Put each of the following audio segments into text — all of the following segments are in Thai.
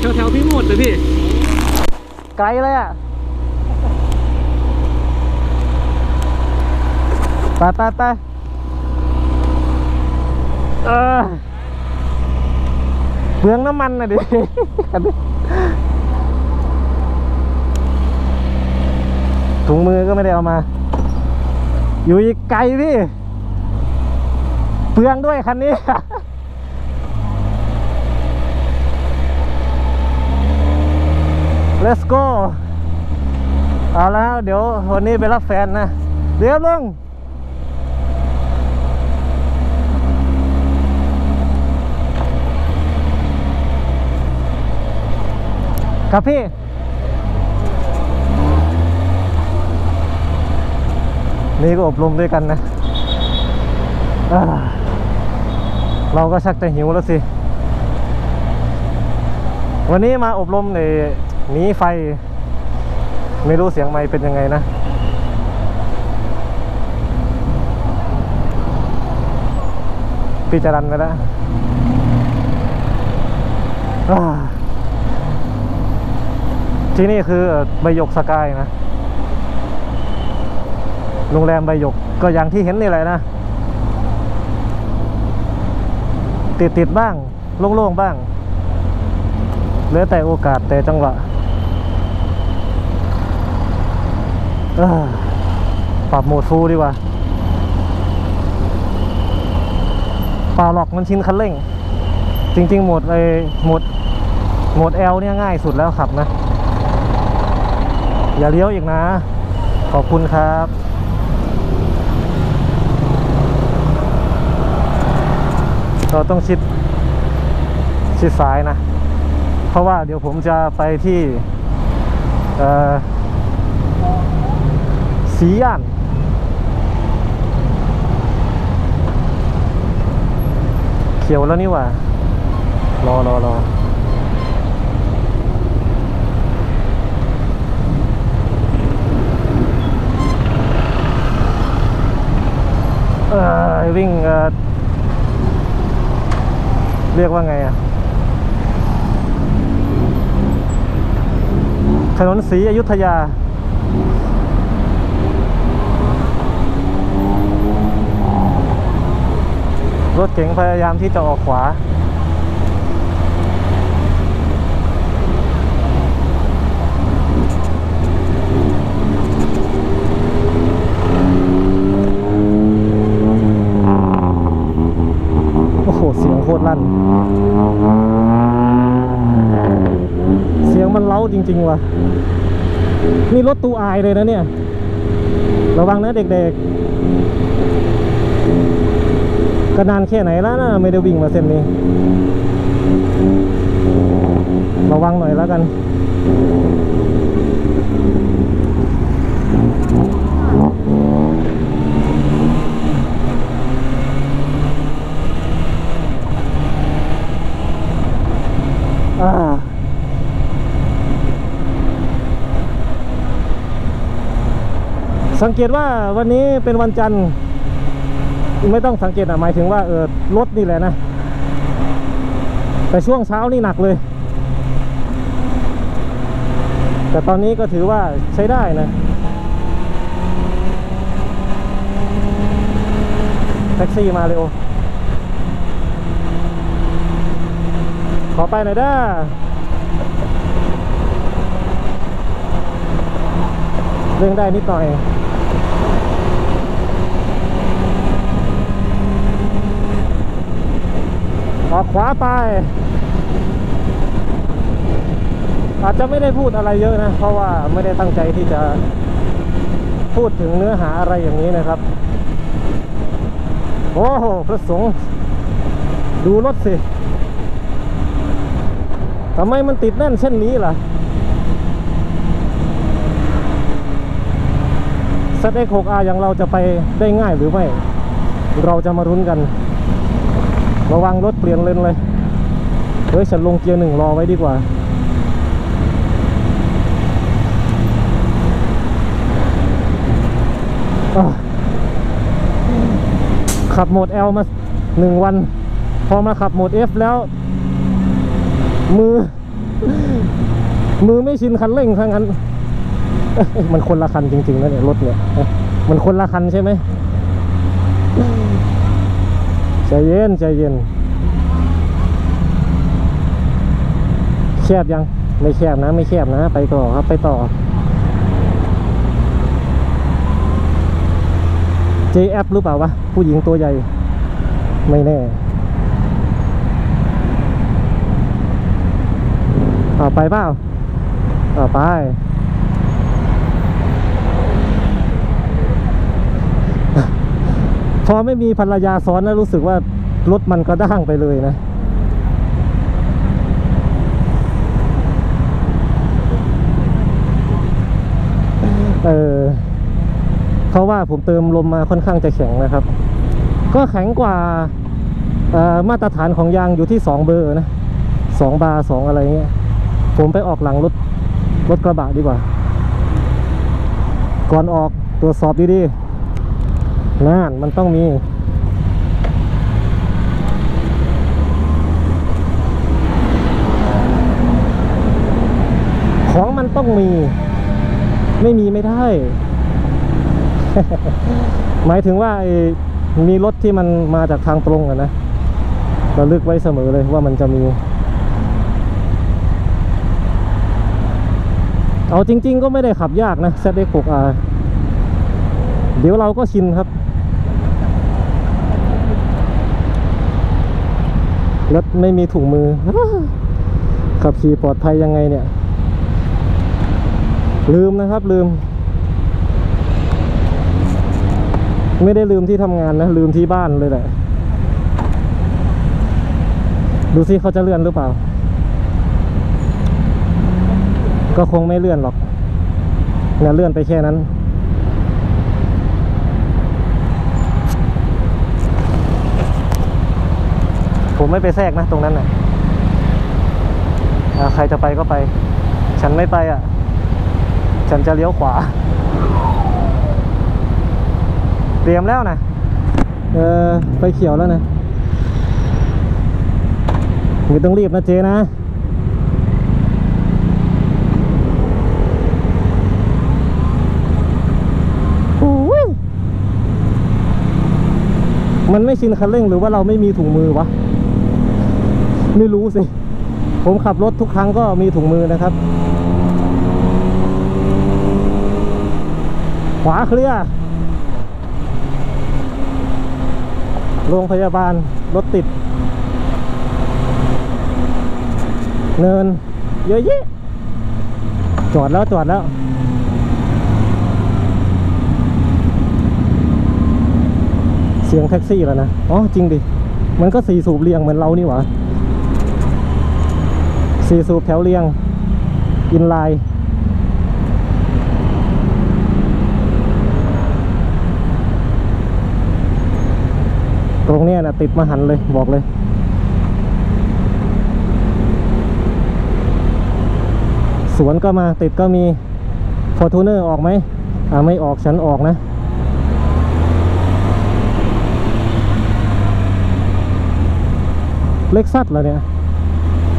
แถวแถวๆพี่หมดเลยพี่ ไกลเลยอะไปไปไปเออเปลืองน้ำมันนะดิถุงมือก็ไม่ได้เอามา อยู่อีกไกลพี่ เปลืองด้วยคันนี้ let's go เอาแล้วเดี๋ยววันนี้ไปรับแฟนนะ เดี๋ยวลุงครับพี่นี่ก็อบรมด้วยกันนะเราก็ชักจะหิวแล้วสิ วันนี้มาอบรมใน หนีไฟ ไม่รู้เสียงไม้เป็นยังไงนะพี่จรันไปแล้วที่นี่คือใบหยกสกายนะ โรงแรมใบหยกก็อย่างที่เห็นนี่แหละนะ ติดติดบ้าง โล่งๆบ้าง เหลือแต่โอกาสแต่จังหวะเอ้อ ปรับโหมดฟูดีกว่าเปล่าหรอกมันชินคันเร่ง จริง ๆ โหมดไอโหมดโหมด L เนี่ยง่ายสุดแล้วขับนะ อย่าเลี้ยวอีกนะ ขอบคุณครับเราต้องชิดชิดซ้ายนะ เพราะว่าเดี๋ยวผมจะไปที่ เอ่อสีย่านเขียวแล้วนี่หว่า รอรอรอเออวิ่งเออเรียกว่าไงอะถนนศรีอยุธยา รถเก๋งพยายามที่จะออกขวา โอ้โห เสียงโคตรลั่น เสียงมันเล้าจริง ๆ ว่ะ นี่รถตูอายเลยนะเนี่ย ระวังนะเด็ก ๆ ก็นานแค่ไหนแล้วนะไม่ได้วิ่งมาเส้นนี้ ระวังหน่อยแล้วกันอ่าสังเกตว่าวันนี้เป็นวันจันทร์ ไม่ต้องสังเกตอะหมายถึงว่าเออรถนี่แหละนะ แต่ช่วงเช้านี่หนักเลย แต่ตอนนี้ก็ถือว่าใช้ได้นะแท็กซี่มาเร็วขอไปหน่อยด้าเร่งได้นิดหน่อย ออกขวาไป อาจจะไม่ได้พูดอะไรเยอะนะ เพราะว่าไม่ได้ตั้งใจที่จะพูดถึงเนื้อหาอะไรอย่างนี้นะครับ โอ้โหพระสงฆ์ดูรถสิทำไมมันติดแน่นเช่นนี้ล่ะ z x 6 r อย่างเราจะไปได้ง่ายหรือไม่ เราจะมารุ้นกัน ระวังรถเปลี่ยนเลนเลย เฮ้ยฉันลงเกียร์หนึ่งรอไว้ดีกว่า ขับโหมด L มาหนึ่งวัน พอมาขับโหมด F แล้ว มือ มือไม่ชินคันเร่งทั้งนั้น มันคนละคันจริงๆนะเนี่ยรถเนี่ย มันคนละคันใช่ไหม ใจเย็นใจเย็นแคบยังไม่แคบนะ ไม่แคบนะ ไปต่อครับไปต่อ JF หรือเปล่าวะ ผู้หญิงตัวใหญ่ ไม่แน่เอาไปเปล่าเอาไป พอไม่มีภรรยาซ้อนแล้วรู้สึกว่ารถมันก็ด้างไปเลยนะ เออเพราะว่าผมเติมลมมาค่อนข้างจะแข็งนะครับ ก็แข็งกว่าออมาตรฐานของยางอยู่ที่สองเบอร์นะสองบาร์สองอะไรเงี้ย ผมไปออกหลังรถรถกระบะดีกว่า ก่อนออกตรวจสอบดีๆ นั่นมันต้องมี ของมันต้องมี ไม่มีไม่ได้ หมายถึงว่ามีรถที่มันมาจากทางตรงอะนะเราลึกไว้เสมอเลยว่ามันจะมี เอาจริง ๆ ก็ไม่ได้ขับยากนะ ZX6R เดี๋ยวเราก็ชินครับ รถไม่มีถุงมือ ขับขี่ปลอดภัยยังไงเนี่ย ลืมนะครับลืม ไม่ได้ลืมที่ทำงานนะ ลืมที่บ้านเลยแหละ ดูสิเขาจะเลื่อนหรือเปล่า ก็คงไม่เลื่อนหรอกเนี่ยเลื่อนไปแค่นั้น ผมไม่ไปแทรกนะตรงนั้นน่ะอ่าใครจะไปก็ไป ฉันไม่ไปอะ ฉันจะเลี้ยวขวา เตรียมแล้วนะเออไฟเขียวแล้วนะไม่ต้องรีบนะเจนะโอ้ยมันไม่ชินคันเร่งหรือว่าเราไม่มีถุงมือวะ ไม่รู้สิ ผมขับรถทุกครั้งก็มีถุงมือนะครับ ขวาเคลียร์โรงพยาบาล รถติด เนิน เยอะแยะจอดแล้วจอดแล้วเสียงแท็กซี่แล้วนะ อ๋อ จริงดิ มันก็สี่สูบเรียงเหมือนเรานี่หว่า สี่สูบแถวเรียง อินไลน์ตรงนี้นะติดมาหันเลยบอกเลยสวนก็มาติดก็มีฟอร์ทูเนอร์ออกไหมอ่าไม่ออกฉันออกนะ เล็กซัสเหรอเนี่ย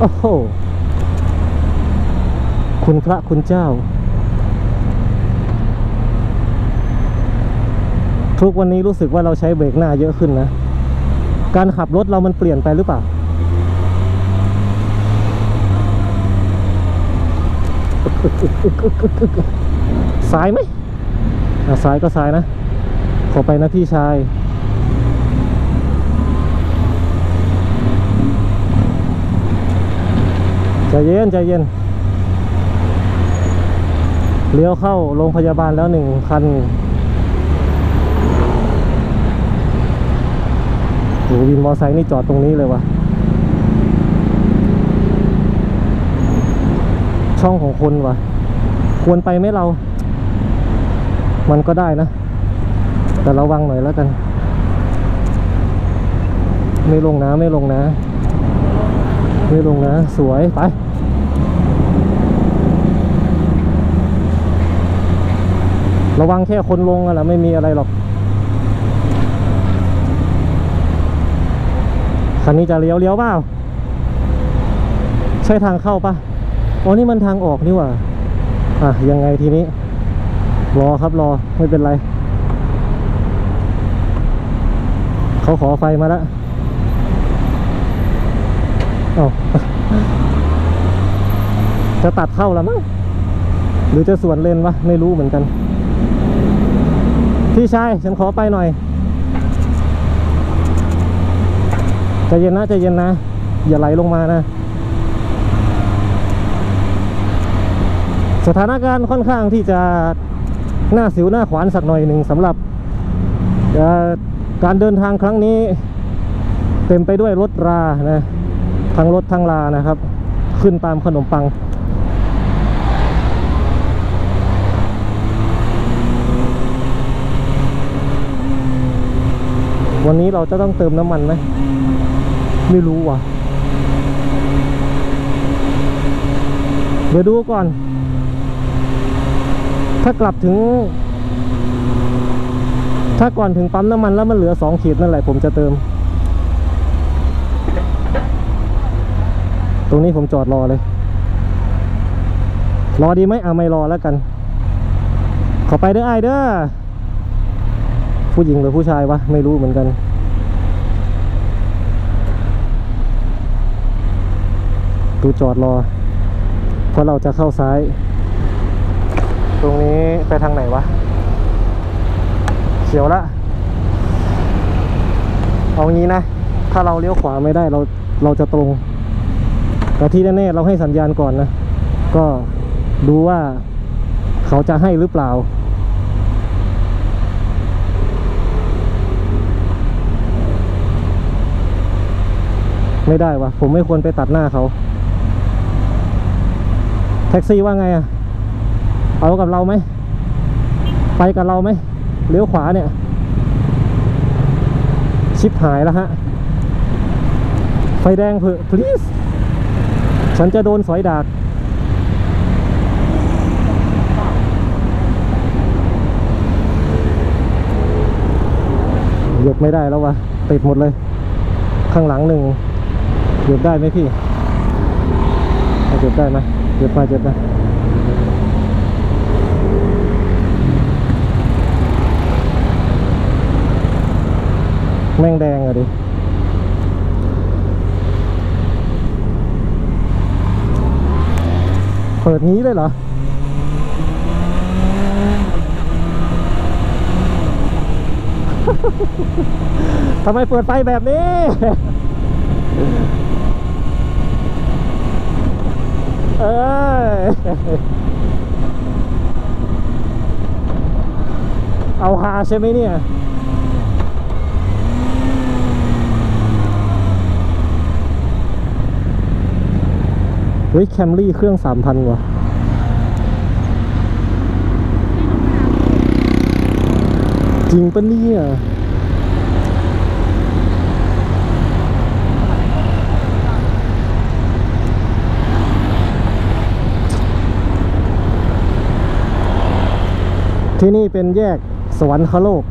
โอ้โห คุณพระคุณเจ้า ทุกวันนี้รู้สึกว่าเราใช้เบรกหน้าเยอะขึ้นนะ การขับรถเรามันเปลี่ยนไปหรือเปล่า ซ้ายไหมซ้ายก็ซ้ายนะ ขอไปนะพี่ชายใจเย็นใจเย็น เลี้ยวเข้าโรงพยาบาลแล้วหนึ่งคันโหวินมอไซค์นี่จอดตรงนี้เลยวะช่องของคนวะควรไปไหมเรา มันก็ได้นะ แต่ระวังหน่อยแล้วกัน ไม่ลงนะไม่ลงนะ ไม่ลงนะ สวยไป ระวังแค่คนลงอะแหละไม่มีอะไรหรอก คันนี้จะเลี้ยวเลี้ยวเปล่า ใช่ทางเข้าปะอ๋อนี่มันทางออกนี่หว่า อะ ยังไงทีนี้ รอครับรอไม่เป็นไร เขาขอไฟมาแล้วเอาจะตัดเข้าแล้วมั้งหรือจะสวนเลนวะ ไม่รู้เหมือนกัน พี่ชายฉันขอไปหน่อยใจเย็นนะใจเย็นนะ อย่าไหลลงมานะ สถานการณ์ค่อนข้างที่จะหน้าสิวหน้าขวานสักหน่อยหนึ่งสำหรับการเดินทางครั้งนี้ เต็มไปด้วยรถรานะทั้งรถทั้งลานะครับ ขึ้นตามขนมปัง วันนี้เราจะต้องเติมน้ำมันไหม ไม่รู้ว่ะ เดี๋ยวดูก่อน ถ้ากลับถึง ถ้าก่อนถึงปั๊มน้ำมันแล้วมันเหลือสองขีดนั่นแหละผมจะเติม ตรงนี้ผมจอดรอเลย รอดีไหมอะไม่รอแล้วกัน ขอไปเด้อไอเด้อ ผู้หญิงหรือผู้ชายวะไม่รู้เหมือนกันดูจอดรอ เพราะเราจะเข้าซ้าย ตรงนี้ไปทางไหนวะเขียวละ เอางี้นะ ถ้าเราเลี้ยวขวาไม่ได้เราเราจะตรง แต่ที่แน่ๆเราให้สัญญาณก่อนนะ ก็ดูว่าเขาจะให้หรือเปล่า ไม่ได้วะผมไม่ควรไปตัดหน้าเขาแท็กซี่ว่าไงอะเอากับเราไหมไปกับเราไหมเลี้ยวขวาเนี่ย ชิปหายแล้วฮะ ไฟแดงเถอะ please ฉันจะโดนสอยดากหยุดไม่ได้แล้ววะติดหมดเลย ข้างหลังหนึ่ง หยุดได้ไหมพี่เอาหยุดได้ไหมหยุดมาหยุดมาแม่งแดงอะดิเปิดงี้เลยเหรอทำไมเปิดไฟแบบนี้ เอยเอาหาใช่ไหมเนี่ยเฮ้ยแคมรี่เครื่องสามพันว่ะจริงปะเนี่ย ที่นี่เป็นแยกสวรรคโลก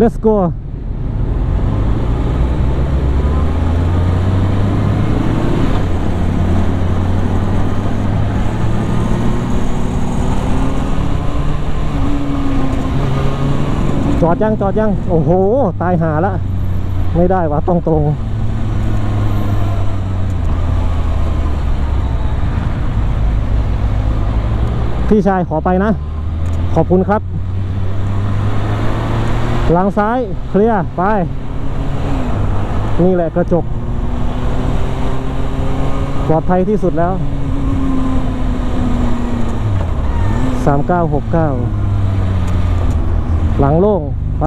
Let's go จอดยังจอดยัง โอ้โห ตายหาละ ไม่ได้วะต้องตรง พี่ชายขอไปนะ ขอบคุณครับ หลังซ้ายเคลียร์ไป นี่แหละกระจก ปลอดภัยที่สุดแล้ว 3969 หลังโล่ง ไป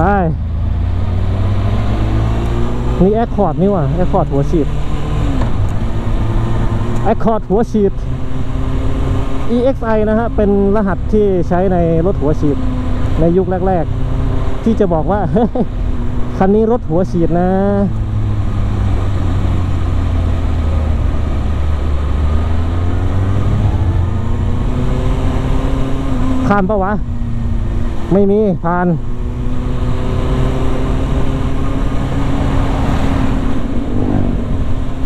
นี่แอคคอร์ดนี่ว่ะแอคคอร์ดหัวฉีดแอคคอร์ดหัวฉีด EXI นะฮะ เป็นรหัสที่ใช้ในรถหัวฉีดในยุคแรก ๆ ที่จะบอกว่า คันนี้รถหัวฉีดนะผ่านปะวะ ไม่มี ผ่าน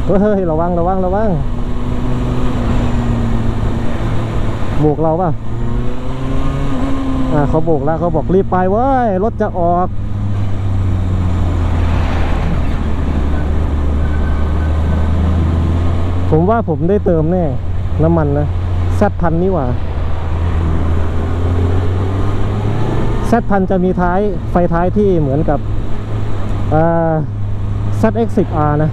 เฮ้ยระวังระวังระวัง โบกเราป่ะอ่าเขาโบกแล้วเขาบอกรีบไปเว้ยรถจะออกผมว่าผมได้เติมแน่ น้ำมันนะแซดพันนี่หว่าแซดพันจะมีท้ายไฟท้ายที่เหมือนกับอ่า ZX10R นะ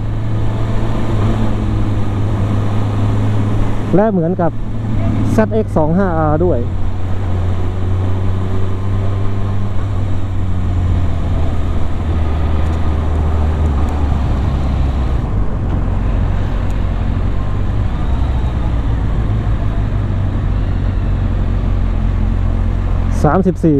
และเหมือนกับ ZX25R ด้วย สามสิบสี่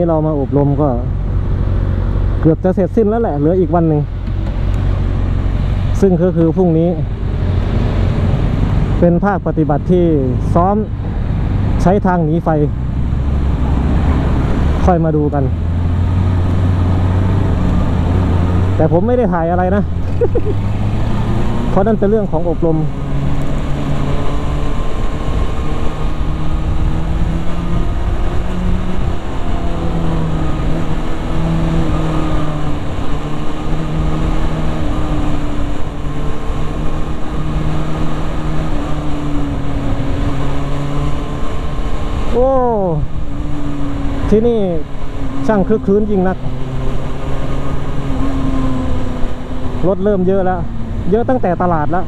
นี้เรามาอบรมก็ เกือบจะเสร็จสิ้นแล้วแหละ เหลืออีกวันหนึ่ง ซึ่งก็คือพรุ่งนี้ เป็นภาคปฏิบัติที่ซ้อมใช้ทางหนีไฟ ค่อยมาดูกัน แต่ผมไม่ได้ถ่ายอะไรนะ เพราะนั่นเป็นเรื่องของอบรม โอ้ ที่นี่ช่างคลึกคลื้นจริงนัก รถเริ่มเยอะแล้ว เยอะตั้งแต่ตลาดแล้ว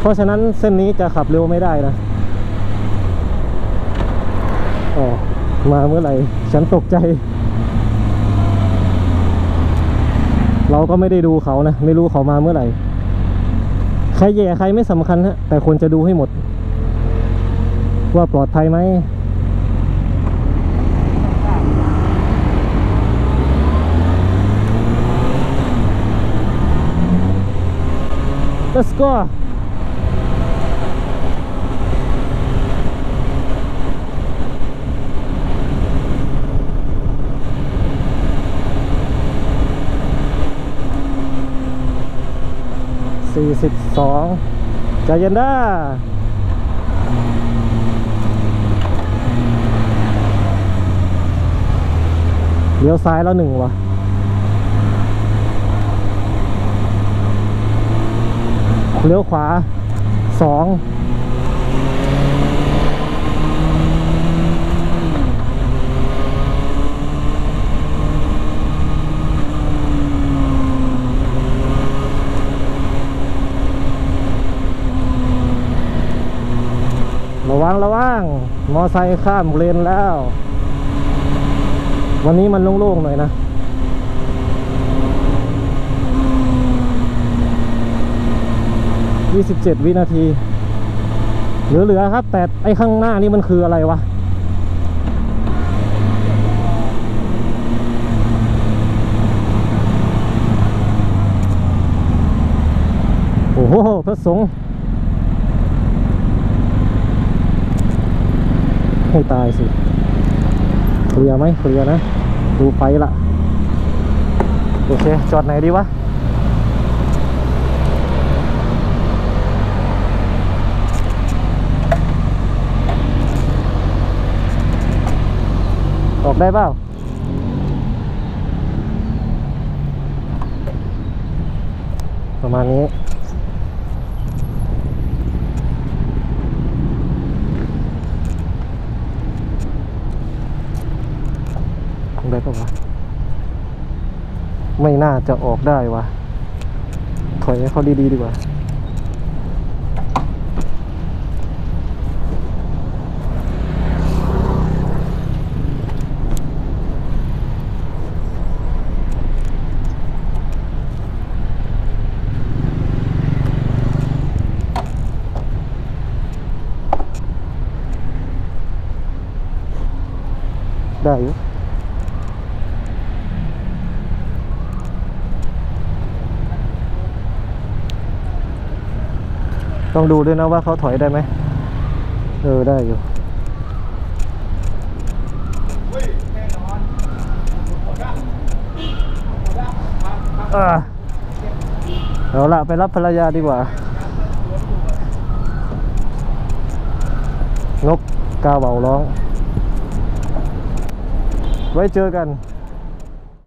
เพราะฉะนั้นเส้นนี้จะขับเร็วไม่ได้นะอ๋อมาเมื่อไหร่ ฉันตกใจ เราก็ไม่ได้ดูเขานะ ไม่รู้เขามาเมื่อไหร่ ใครแย่ใครไม่สำคัญฮะแต่ควรจะดูให้หมด ว่าปลอดภัยไหม Let's go สี่สิบสองใจเย็นด้าเลี้ยวซ้ายแล้วหนึ่งวะ เลี้ยวขวาสองระวังระวังมอไซค์ข้ามเลนแล้ว วันนี้มันโล่งๆหน่อยนะ 27 วินาที เหลือๆครับ แต่ไอ้ข้างหน้านี่มันคืออะไรวะ โอ้โหพระสงฆ์ให้ตายสิเคลียร์ไหมเคลียร์นะ ดูไฟละโอเค จอดไหนดีวะ ออกได้เปล่าประมาณนี้ออกได้ปะวะ ไม่น่าจะออกได้วะ ถอยให้เขาดีๆดีกว่า ได้อยู่ต้องดูด้วยนะว่าเขาถอยได้ไหม เออ ได้อยู่ เอาละไปรับภรรยาดีกว่า นกกาเหว่าร้อง ไว้เจอกัน